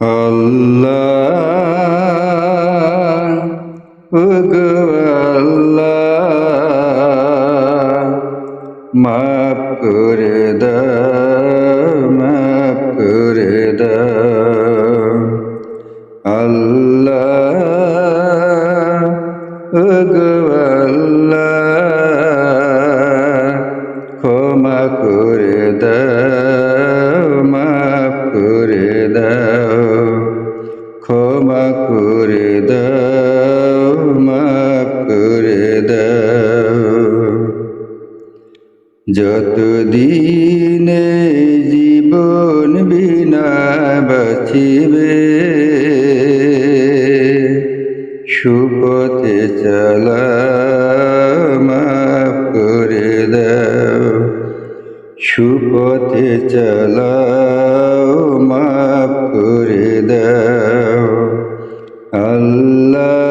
আল্লাহ ওগো আল্লাহ মাফ করে দাও মাফ করে দাও। আল্লাহ ওগো আল্লাহ যতদিনে জীবন বিনা বাঁচিবে সুপথে চলা করে দাও। সুপথে চালাও মাফ করে দাও। আল্লাহ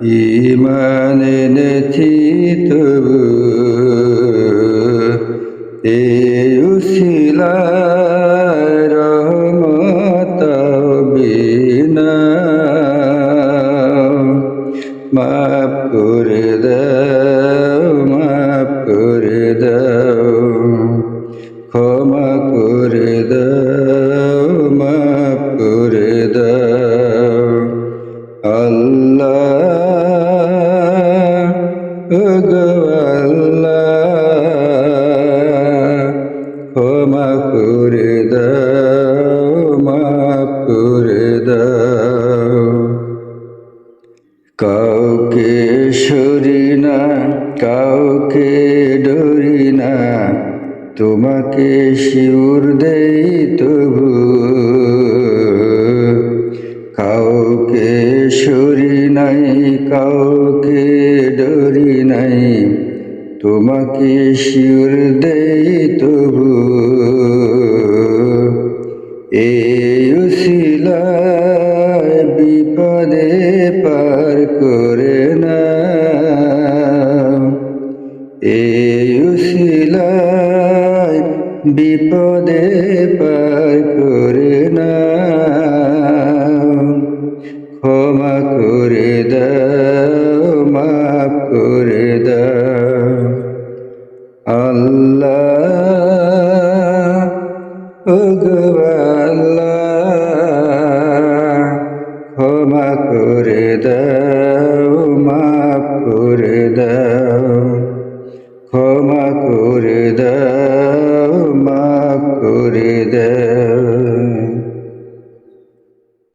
ইমান এনেছি তবু এ উশিলায় রহমত বিনা। মাফ করে দাও ডরি না, তোমাকে শিউর দেই তবু। কাউকে সরি নাই, কাউকে ডরি নাই, তোমাকে শিউর দেই তবু। এ বিপদে পার এই উশিলায় বিপদে পার করে না ক্ষমা করে দাও করে দাও। আল্লাহ ক্ষমা করে করে ক্ষমা করে দাও